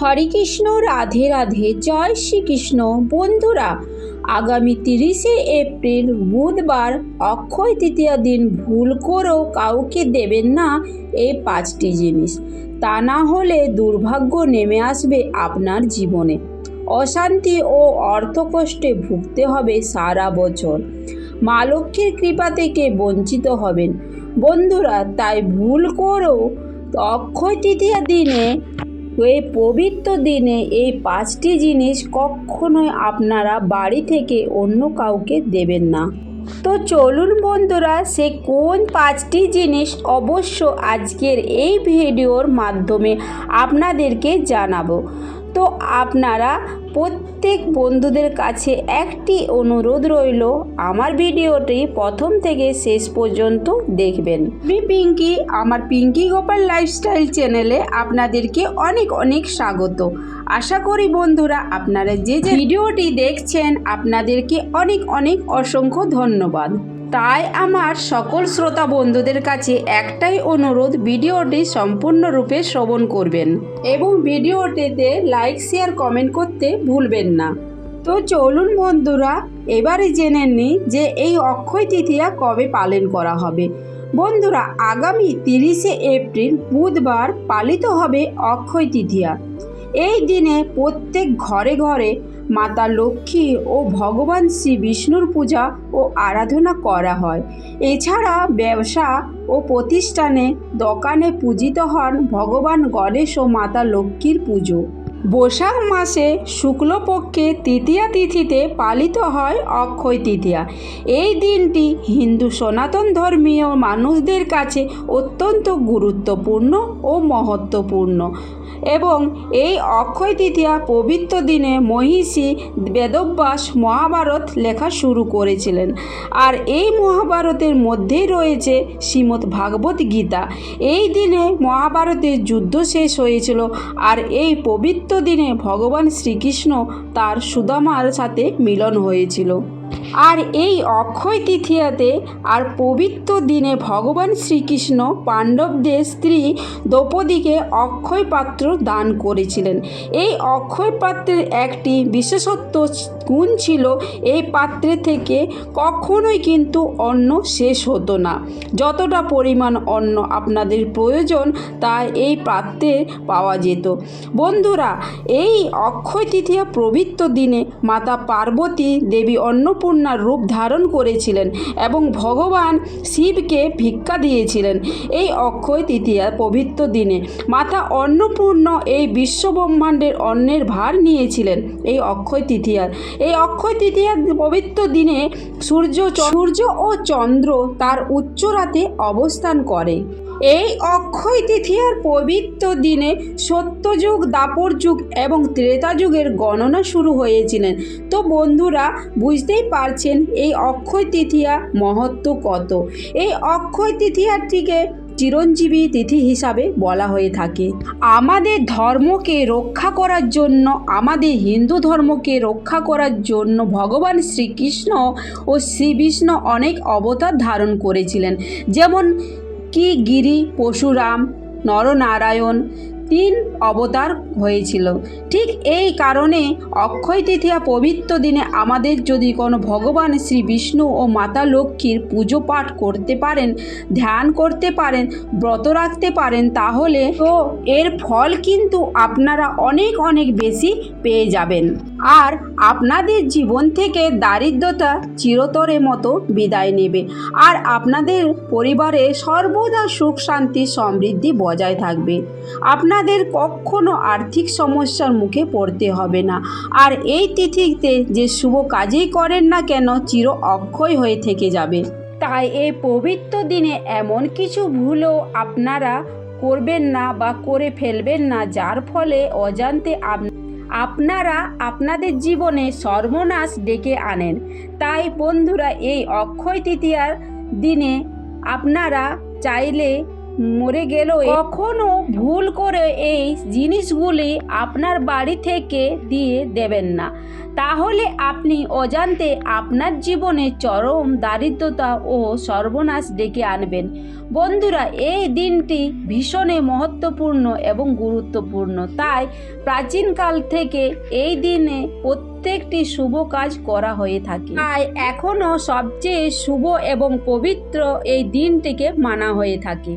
হরে কৃষ্ণ, রাধে রাধে, জয় শ্রীকৃষ্ণ। বন্ধুরা, আগামী তিরিশে এপ্রিল বুধবার অক্ষয় তৃতীয়া দিন ভুল করেও কাউকে দেবেন না এই পাঁচটি জিনিস। তা না হলে দুর্ভাগ্য নেমে আসবে আপনার জীবনে। অশান্তি ও অর্থকষ্টে ভুগতে হবে সারা বছর। মা লক্ষ্মীর কৃপা থেকে বঞ্চিত হবেন। বন্ধুরা, তাই ভুল করেও অক্ষয় তৃতীয়া দিনে এই পবিত্র দিনে এই পাঁচটি জিনিস কখনোই আপনারা বাড়ি থেকে অন্য কাউকে দেবেন না। তো চলুন বন্ধুরা, সে কোন পাঁচটি জিনিস অবশ্য আজকের এই ভিডিওর মাধ্যমে আপনাদেরকে জানাব। তো আপনারা প্রত্যেক বন্ধুদের কাছে একটি অনুরোধ রইল, আমার ভিডিওটি প্রথম থেকে শেষ পর্যন্ত দেখবেন। আমি পিঙ্কি, আমার পিঙ্কি গোপাল লাইফস্টাইল চ্যানেলে আপনাদেরকে অনেক অনেক স্বাগত। আশা করি বন্ধুরা আপনারা যে যে ভিডিওটি দেখছেন, আপনাদেরকে অনেক অনেক অসংখ্য ধন্যবাদ। তাই আমার সকল শ্রোতা বন্ধুদের কাছে একটাই অনুরোধ, ভিডিওটি সম্পূর্ণরূপে শ্রবণ করবেন এবং ভিডিওটিতে লাইক, শেয়ার, কমেন্ট করতে ভুলবেন না। তো চলুন বন্ধুরা, এবারে জেনে নিই যে এই অক্ষয় তৃতীয়া কবে পালন করা হবে। বন্ধুরা, আগামী তিরিশে এপ্রিল বুধবার পালিত হবে অক্ষয় তৃতীয়া। এই দিনে প্রত্যেক ঘরে ঘরে মাতা লক্ষ্মী ও ভগবান শ্রী বিষ্ণুর পূজা ও আরাধনা করা হয়। এছাড়া ব্যবসা ও প্রতিষ্ঠানে দোকানে পূজিত হন ভগবান গণেশ ও মাতা লক্ষ্মীর পুজো। বৈশাখ মাসে শুক্লপক্ষে তৃতীয়া তিথিতে পালিত হয় অক্ষয় তৃতীয়া। এই দিনটি হিন্দু সনাতন ধর্মীয় মানুষদের কাছে অত্যন্ত গুরুত্বপূর্ণ ও মহত্বপূর্ণ। এবং এই অক্ষয় তৃতীয়া পবিত্র দিনে মহিষী বেদব্যাস মহাভারত লেখা শুরু করেছিলেন। আর এই মহাভারতের মধ্যেই রয়েছে শ্রীমদ্ ভাগবত গীতা। এই দিনে মহাভারতের যুদ্ধ শেষ হয়েছিল আর এই পবিত্র দিনে ভগবান শ্রীকৃষ্ণ তার সুদামার সাথে মিলন হয়েছিল। আর এই অক্ষয় তৃতীয়াতে আর পবিত্র দিনে ভগবান শ্রীকৃষ্ণ পাণ্ডবদের স্ত্রী দ্রৌপদীকে অক্ষয় পাত্র দান করেছিলেন। এই অক্ষয় পাত্রের একটি বিশেষত্ব গুণ ছিল, এই পাত্রে থেকে কখনোই কিন্তু অন্ন শেষ হতো না। যতটা পরিমাণ অন্ন আপনাদের প্রয়োজন তা এই পাত্রে পাওয়া যেত। বন্ধুরা, এই অক্ষয় তৃতীয়া পবিত্র দিনে মাতা পার্বতী দেবী অন্নপূর্ণার রূপ ধারণ করেছিলেন এবং ভগবান শিবকে ভিক্ষা দিয়েছিলেন। এই অক্ষয় তৃতীয়া পবিত্র দিনে মাতা অন্নপূর্ণ এই বিশ্বব্রহ্মাণ্ডের অন্নের ভার নিয়েছিলেন এই অক্ষয় তৃতীয়ার। এই অক্ষয় তৃতীয়ার পবিত্র দিনে সূর্য সূর্য ও চন্দ্র তার উচ্চ রাতে অবস্থান করে। এই অক্ষয় তৃতীয়ার পবিত্র দিনে সত্যযুগ দাপর যুগ এবং ত্রেতা যুগের গণনা শুরু হয়েছিলেন। তো বন্ধুরা, বুঝতেই পারছেন এই অক্ষয় তৃতীয়া মহত্ব কত। এই অক্ষয় তৃতীয়াটিকে চিরঞ্জীবী তিথি হিসাবে বলা হয়ে থাকে। আমাদের ধর্মকে রক্ষা করার জন্য, আমাদের হিন্দু ধর্মকে রক্ষা করার জন্য ভগবান শ্রীকৃষ্ণ ও শ্রী বিষ্ণু অনেক অবতার ধারণ করেছিলেন। যেমন কি গিরি পশুরাম নরনারায়ণ? তিন অবতার হয়েছিল। ঠিক এই কারণে অক্ষয় তৃতীয়া পবিত্র দিনে আমাদের যদি কোনো ভগবান শ্রী বিষ্ণু ও মাতা লক্ষ্মীর পুজো পাঠ করতে পারেন, ধ্যান করতে পারেন, ব্রত রাখতে পারেন, তাহলে তো এর ফল কিন্তু আপনারা অনেক অনেক বেশি পেয়ে যাবেন। আর আপনাদের জীবন থেকে দারিদ্রতা চিরতরের মতো বিদায় নেবে। আর আপনাদের পরিবারে সর্বদা সুখ, শান্তি, সমৃদ্ধি বজায় থাকবে। আপনাদের কখনো আর্থিক সমস্যার মুখে পড়তে হবে না। আর এই তিথিতে যে শুভ কাজেই করেন না কেন, চির অক্ষয় হয়ে থেকে যাবে। তাই এই পবিত্র দিনে এমন কিছু ভুলও আপনারা করবেন না বা করে ফেলবেন না, যার ফলে অজান্তে আপ আপনারা আপনাদের জীবনে সর্বনাশ ডেকে আনেন। তাই বন্ধুরা, এই অক্ষয় তৃতীয়ার দিনে আপনারা চাইলে মরে গেলেও কখনো ভুল করে এই জিনিসগুলি আপনার বাড়ি থেকে দিয়ে দেবেন না। তাহলে আপনি অজান্তে আপনার জীবনে চরম দারিদ্রতা ও সর্বনাশ ডেকে আনবেন। বন্ধুরা এই দিনটি ভীষণই মহত্বপূর্ণ এবং গুরুত্বপূর্ণ। তাই প্রাচীনকাল থেকে এই দিনে প্রত্যেকটি শুভ কাজ করা হয়ে থাকে। তাই এখনও সবচেয়ে শুভ এবং পবিত্র এই দিনটিকে মানা হয়ে থাকে।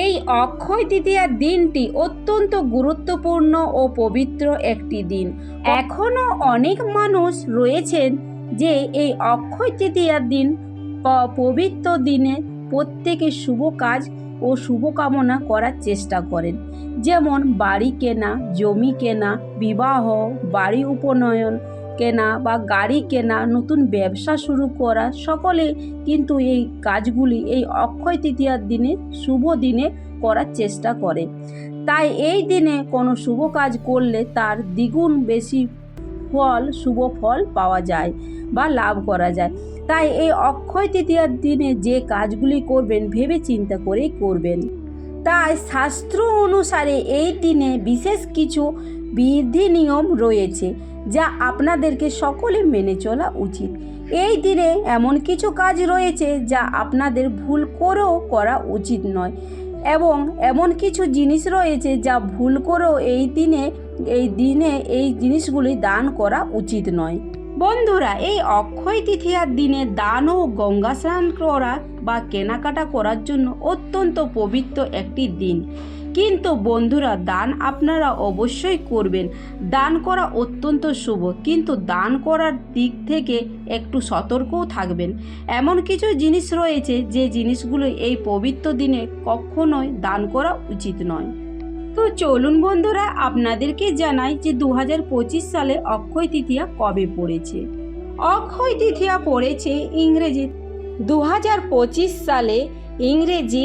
এই অক্ষয় তৃতীয়ার দিনটি অত্যন্ত গুরুত্বপূর্ণ ও পবিত্র একটি দিন। এখনও অনেক মানুষ রয়েছেন যে এই অক্ষয় তৃতীয়ার দিন পবিত্র দিনে প্রত্যেকে শুভ কাজ ও শুভকামনা করার চেষ্টা করেন। যেমন বাড়ি কেনা, জমি কেনা, বিবাহ, বাড়ি উপনয়ন কেনা বা গাড়ি কেনা, নতুন ব্যবসা শুরু করা, সকলে কিন্তু এই কাজগুলি এই অক্ষয় তৃতীয়ার দিনে, শুভ দিনে করার চেষ্টা করে। তাই এই দিনে কোনো শুভ কাজ করলে তার দ্বিগুণ বেশি ফল, শুভ ফল পাওয়া যায় বা লাভ করা যায়। তাই এই অক্ষয় তৃতীয়ার দিনে যে কাজগুলি করবেন ভেবে চিন্তা করেই করবেন। তাই শাস্ত্র অনুসারে এই দিনে বিশেষ কিছু বিধি নিয়ম রয়েছে, যা আপনাদেরকে সকলে মেনে চলা উচিত। এই দিনে এমন কিছু কাজ রয়েছে, যা আপনাদের ভুল করেও করা উচিত নয় এবং এমন কিছু জিনিস রয়েছে, যা ভুল করেও এই দিনে এই দিনে এই জিনিসগুলি দান করা উচিত নয়। বন্ধুরা, এই অক্ষয় তৃতীয়ার দিনে দান ও গঙ্গা স্নান করা বা কেনাকাটা করার জন্য অত্যন্ত পবিত্র একটি দিন। কিন্তু বন্ধুরা, দান আপনারা অবশ্যই করবেন। দান করা অত্যন্ত শুভ, কিন্তু দান করার দিক থেকে একটু সতর্কও থাকবেন। এমন কিছু জিনিস রয়েছে যে জিনিসগুলো এই পবিত্র দিনে কখনোই দান করা উচিত নয়। তো চলুন বন্ধুরা, আপনাদেরকে জানাই যে দু হাজার পঁচিশ সালে অক্ষয় তৃতীয়া কবে পড়েছে। অক্ষয় তৃতীয়া পড়েছে ইংরেজি দু হাজার পঁচিশ সালে, ইংরেজি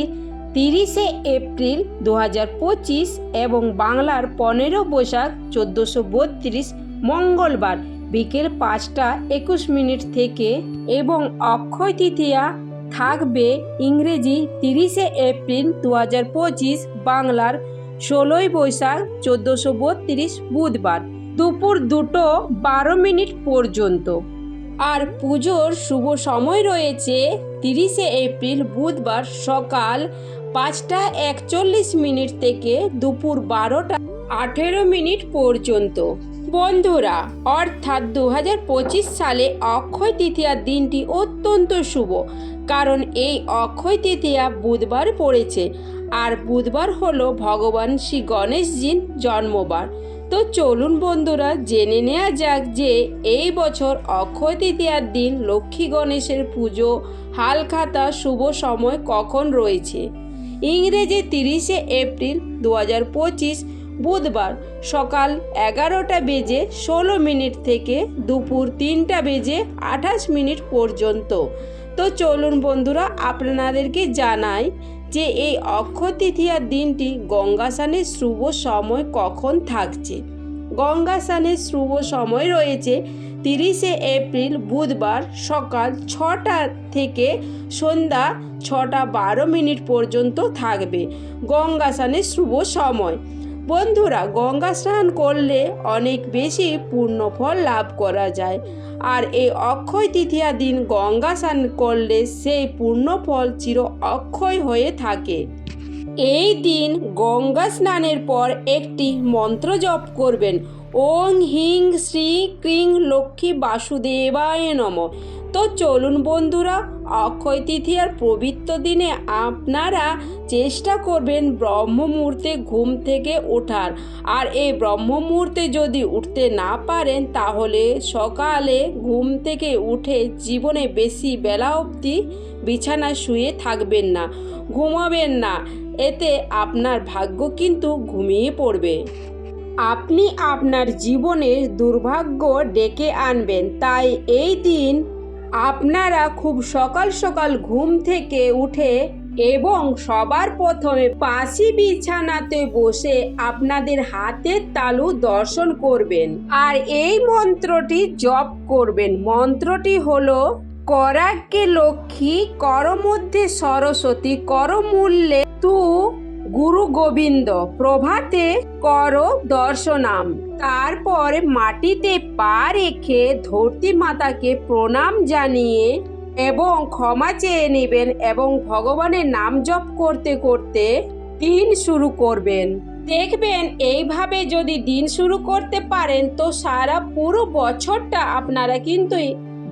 তিরিশে এপ্রিল দু হাজার পঁচিশ এবং বাংলার পনেরো বৈশাখ চোদ্দোশো বত্রিশ মঙ্গলবার বিকেল পাঁচটা একুশ মিনিট থেকে এবং অক্ষয় তৃতীয়া থাকবে ইংরেজি তিরিশে এপ্রিল দু হাজার পঁচিশ বাংলার ষোলোই বৈশাখ চোদ্দোশো বত্রিশ বুধবার দুপুর দুটো বারো মিনিট পর্যন্ত। আর পুজোর শুভ সময় রয়েছে তিরিশে এপ্রিল বুধবার সকাল পাঁচটা একচল্লিশ মিনিট থেকে দুপুর বারোটা আঠেরো মিনিট পর্যন্ত। বন্ধুরা, অর্থাৎ দু হাজার পঁচিশ সালে অক্ষয় তৃতীয়ার দিনটি অত্যন্ত শুভ, কারণ এই অক্ষয় তৃতীয়া বুধবার পড়েছে। আর বুধবার হলো ভগবান শ্রী গণেশজির জন্মবার। তো চলুন বন্ধুরা, জেনে নেওয়া যাক যে এই বছর অক্ষয় তৃতীয়ার দিন লক্ষ্মী গণেশের পুজো হালখাতা শুভ সময় কখন রয়েছে? ইংরেজি তিরিশে এপ্রিল দু বুধবার সকাল এগারোটা বেজে ষোলো মিনিট থেকে দুপুর তিনটা বেজে আঠাশ মিনিট পর্যন্ত। তো চলুন বন্ধুরা, আপনাদেরকে জানাই যে এই অক্ষয় তৃতীয়ার দিনটি গঙ্গা স্নানের শুভ সময় কখন থাকছে? গঙ্গা স্নানের শুভ সময় রয়েছে তিরিশে এপ্রিল বুধবার সকাল ছটা থেকে সন্ধ্যা ছটা বারো মিনিট পর্যন্ত থাকবে গঙ্গা স্নানের শুভ সময়। বন্ধুরা, গঙ্গা স্নান করলে অনেক বেশি পূর্ণফল লাভ করা যায়। আর এই অক্ষয় তৃতীয়া দিন গঙ্গা স্নান করলে সেই পূর্ণফল চির অক্ষয় হয়ে থাকে। এই দিন গঙ্গা স্নানের পর একটি মন্ত্র জপ করবেন। ওং হিং শ্রী ক্রিং লক্ষ্মী বাসুদেবায় নম। তো চলুন বন্ধুরা, অক্ষয় তৃতীয়ার পবিত্র দিনে আপনারা চেষ্টা করবেন ব্রহ্ম মুহূর্তে ঘুম থেকে ওঠার। আর এই ব্রহ্ম মুহূর্তে যদি উঠতে না পারেন, তাহলে সকালে ঘুম থেকে উঠে জীবনে বেশি বেলা অবধি বিছানায় শুয়ে থাকবেন না, ঘুমাবেন না। এতে আপনার ভাগ্য কিন্তু ঘুমিয়ে পড়বে। আপনি আপনার জীবনের দুর্ভাগ্য ডেকে আনবেন। তাই এই দিন আপনারা খুব সকাল সকাল ঘুম থেকে উঠে এবং সবার প্রথমে পাশি বিছানাতে বসে আপনাদের হাতের তালু দর্শন করবেন। আর এই মন্ত্রটি জপ করবেন। মন্ত্রটি হলো, করাকে লক্ষ্মী কর মধ্যে সরস্বতী কর মূল্যে তু গুরু গোবিন্দ, প্রভাতে কর দর্শনাম। তারপর মাটিতে পা রেখে ধরতি মাতাকে প্রণাম জানিয়ে এবং ক্ষমা চেয়ে নেবেন এবং ভগবানের নাম জপ করতে করতে দিন শুরু করবেন। দেখবেন এইভাবে যদি দিন শুরু করতে পারেন, তো সারা পুরো বছরটা আপনারা কিন্তু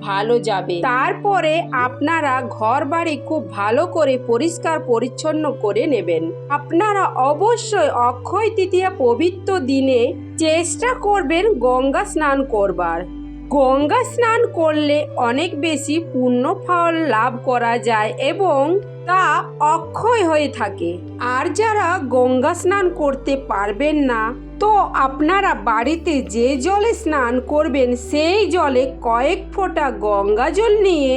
ভালো যাবে। তারপরে আপনারা ঘর বাড়ি খুব ভালো করে পরিষ্কার পরিচ্ছন্ন করে নেবেন। আপনারা অবশ্যই অক্ষয় তৃতীয়া পবিত্র দিনে চেষ্টা করবেন গঙ্গা স্নান করবার। গঙ্গা স্নান করলে অনেক বেশি পুণ্য ফল লাভ করা যায় এবং তা অক্ষয় হয়ে থাকে। আর যারা গঙ্গা স্নান করতে পারবেন না তো আপনারা বাড়িতে যে জলে স্নান করবেন, সেই জলে কয়েক ফোঁটা গঙ্গা জল নিয়ে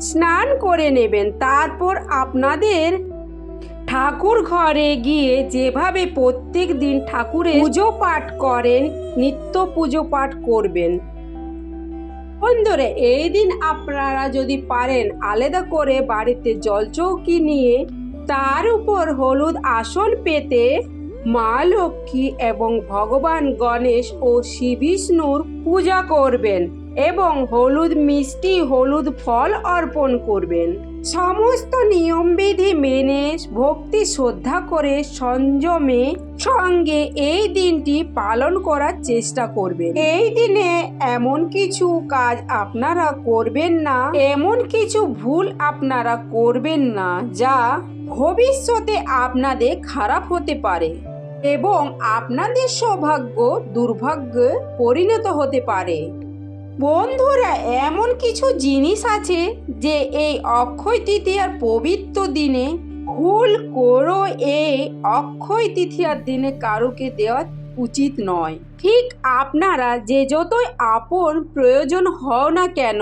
স্নান করে নেবেন। তারপর আপনাদের ঠাকুর ঘরে গিয়ে যেভাবে প্রত্যেক দিন ঠাকুরের পুজো পাঠ করেন, নিত্য পুজো পাঠ করবেন। বন্ধুরে, এই দিন আপনারা যদি পারেন, আলাদা করে বাড়িতে জলচৌকি নিয়ে তার উপর হলুদ আসন পেতে মা লক্ষ্মী এবং ভগবান গণেশ ও শ্রী বিষ্ণুর পূজা করবেন এবং হলুদ মিষ্টি, হলুদ ফল অর্পণ করবেন। সমস্ত নিয়মবিধি মেনে ভক্তি শ্রদ্ধা করে সংযমে সঙ্গে এই দিনটি পালন করার চেষ্টা করবেন। এই দিনে এমন কিছু কাজ আপনারা করবেন না, এমন কিছু ভুল আপনারা করবেন না, যা ভবিষ্যতে আপনাদের খারাপ হতে পারে। এবং আপনাদের সৌভাগ্য দুর্ভাগ্যে পরিণত হতে পারে। বন্ধুরা, এমন কিছু জিনিস আছে যে এই অক্ষয় তৃতীয়ার পবিত্র দিনে ভুল করো এই অক্ষয় তৃতীয়ার দিনে কারোকে দেওয়া উচিত নয়। ঠিক আপনারা যে যতই আপন প্রয়োজন হও না কেন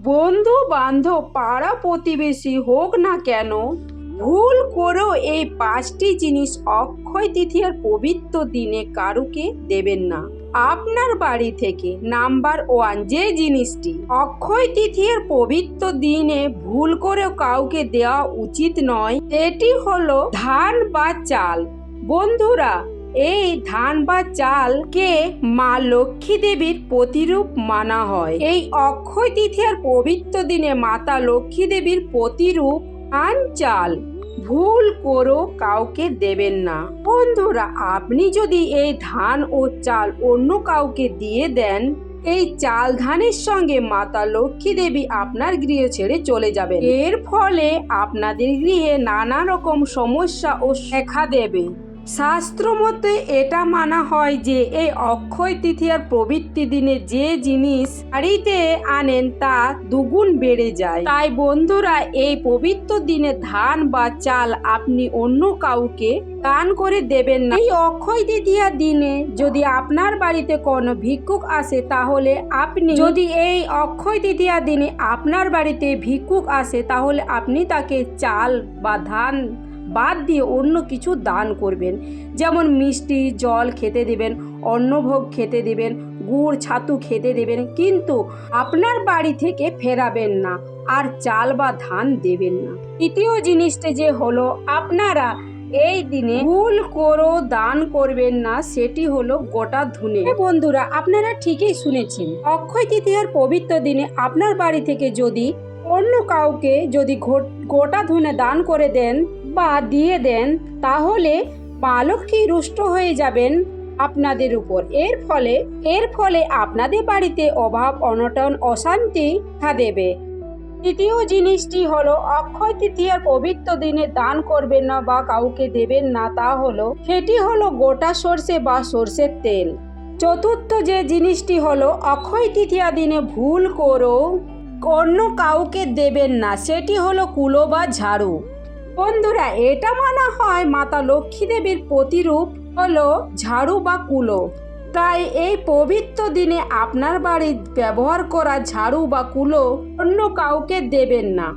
বন্ধু বান্ধব পাড়া প্রতিবেশী হোক না কেন ভুল করেও এই পাঁচটি জিনিস অক্ষয় তৃতীয়ার পবিত্র দিনে কারুকে দেবেন না। আপনার বাড়ি থেকে নাম্বার ওয়ান যে জিনিসটি অক্ষয় তৃতীয়ার পবিত্র দিনে ভুল করেও কাউকে দেওয়া উচিত নয়, এটি হলো ধান বা চাল। বন্ধুরা, এই ধান বা চালকে মা লক্ষ্মী দেবীর প্রতিরূপ মানা হয়। এই অক্ষয় তৃতীয়ার পবিত্র দিনে মাতা লক্ষ্মী দেবীর প্রতিরূপ ধান চাল। ভুল করো কাউকে দেবেন না। বন্ধুরা, আপনি যদি এই ধান ও চাল অন্য কাউকে দিয়ে দেন, এই চাল ধানের সঙ্গে মাতা লক্ষ্মী দেবী আপনার গৃহ ছেড়ে চলে যাবে এর ফলে আপনাদের গৃহে নানা রকম সমস্যা ও শেখা দেবে। শাস্ত্র মতে এটা মানা হয় যে এই অক্ষয় তৃতীয়ার প্রবৃত্তি দিনে যে জিনিস বাড়িতে আনেন তা দুগুণ বেড়ে যায়। তাই বন্ধুরা, এই পবিত্র দিনে ধান বা চাল আপনি অন্য কাউকে দান করে দেবেন না। এই অক্ষয় তৃতীয়া দিনে যদি আপনার বাড়িতে কোনো ভিক্ষুক আসে, তাহলে আপনি যদি এই অক্ষয় তৃতীয়া দিনে আপনার বাড়িতে ভিক্ষুক আসে, তাহলে আপনি তাকে চাল বা ধান বাদ দিয়ে অন্য কিছু দান করবেন। যেমন মিষ্টি, জল খেতে দেবেন, অন্নভোগ খেতে দেবেন, গুড়, ছাতু খেতে দেবেন, কিন্তু আপনার বাড়ি থেকে ফেরাবেন না আর চাল বা ধান দেবেন না। তৃতীয় জিনিসটা যে হলো, আপনারা এই দিনে ভুল করো দান করবেন না, সেটি হলো গোটা ধুনে। বন্ধুরা, আপনারা ঠিকই শুনেছেন। অক্ষয় তৃতীয়ার পবিত্র দিনে আপনার বাড়ি থেকে যদি অন্য কাউকে যদি গোটা ধুনে দান করে দেন বা দিয়ে দেন, তাহলে মা রুষ্ট হয়ে যাবেন আপনাদের উপর। এর ফলে এর ফলে আপনাদের বাড়িতে অভাব, অনটন, অশান্তি দেখা দেবে। তৃতীয় জিনিসটি হলো, অক্ষয় তৃতীয়ার পবিত্র দিনে দান করবেন না বা কাউকে দেবেন না, তা হলো, সেটি হলো গোটা সর্ষে বা সর্ষের তেল। চতুর্থ যে জিনিসটি হলো, অক্ষয় তৃতীয়া দিনে ভুল করো, অন্য কাউকে দেবেন না, সেটি হলো কুলো বা ঝাড়ু। বন্ধুরা, এটা মানা হয় মাতা লক্ষ্মী দেবীর প্রতিরূপ হলো ঝাড়ু বা কুলো। তাই এই পবিত্র দিনে আপনার বাড়ির ব্যবহার করা ঝাড়ু বা কুলো অন্য কাউকে দেবেন না।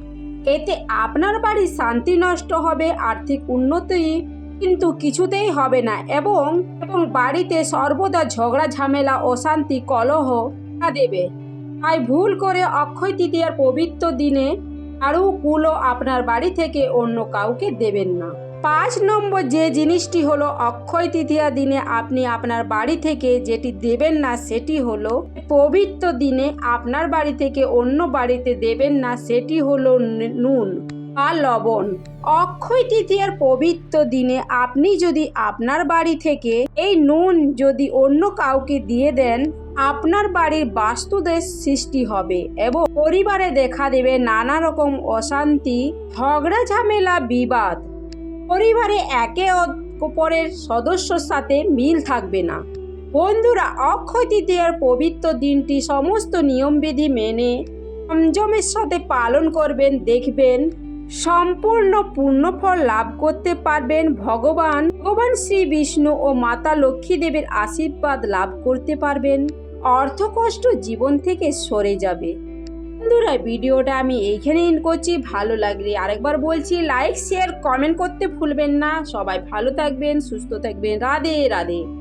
এতে আপনার বাড়ির শান্তি নষ্ট হবে, আর্থিক উন্নতি কিন্তু কিছুতেই হবে না এবং এবং বাড়িতে সর্বদা ঝগড়া, ঝামেলা, অশান্তি, কলহ দেবে। তাই ভুল করে অক্ষয় তৃতীয়ার পবিত্র দিনে আরও কুলো আপনার বাড়ি থেকে অন্য কাউকে দেবেন না। পাঁচ নম্বর যে জিনিসটি হলো, অক্ষয় তৃতীয়া দিনে আপনি আপনার বাড়ি থেকে যেটি দেবেন না সেটি হলো, পবিত্র দিনে আপনার বাড়ি থেকে অন্য বাড়িতে দেবেন না সেটি হলো নুন বা লবণ। অক্ষয় তৃতীয়ার পবিত্র দিনে আপনি যদি আপনার বাড়ি থেকে এই নুন যদি অন্য কাউকে দিয়ে দেন আপনার বাড়ির বাস্তুদেশ সৃষ্টি হবে এবং পরিবারে দেখা দেবে নানা রকম অশান্তি, ঝগড়া, ঝামেলা, বিবাদ। পরিবারে একে অপরের সদস্যর সাথে মিল থাকবে না। বন্ধুরা, অক্ষয় তৃতীয়ার পবিত্র দিনটি সমস্ত নিয়মবিধি মেনে, সংযমের সাথে পালন করবেন, দেখবেন সম্পূর্ণ পূর্ণফল লাভ করতে পারবেন ভগবান। ভগবান শ্রী বিষ্ণু ও মাতা লক্ষ্মী দেবের আশীর্বাদ লাভ করতে পারবেন। অর্থকষ্ট জীবন থেকে সরে যাবে। বন্ধুরা, ভিডিওটা আমি এইখানে ইন করছি। ভালো লাগলে আরেকবার বলছি লাইক শেয়ার কমেন্ট করতে ভুলবেন না। সবাই ভালো থাকবেন, সুস্থ থাকবেন। রাধে রাধে।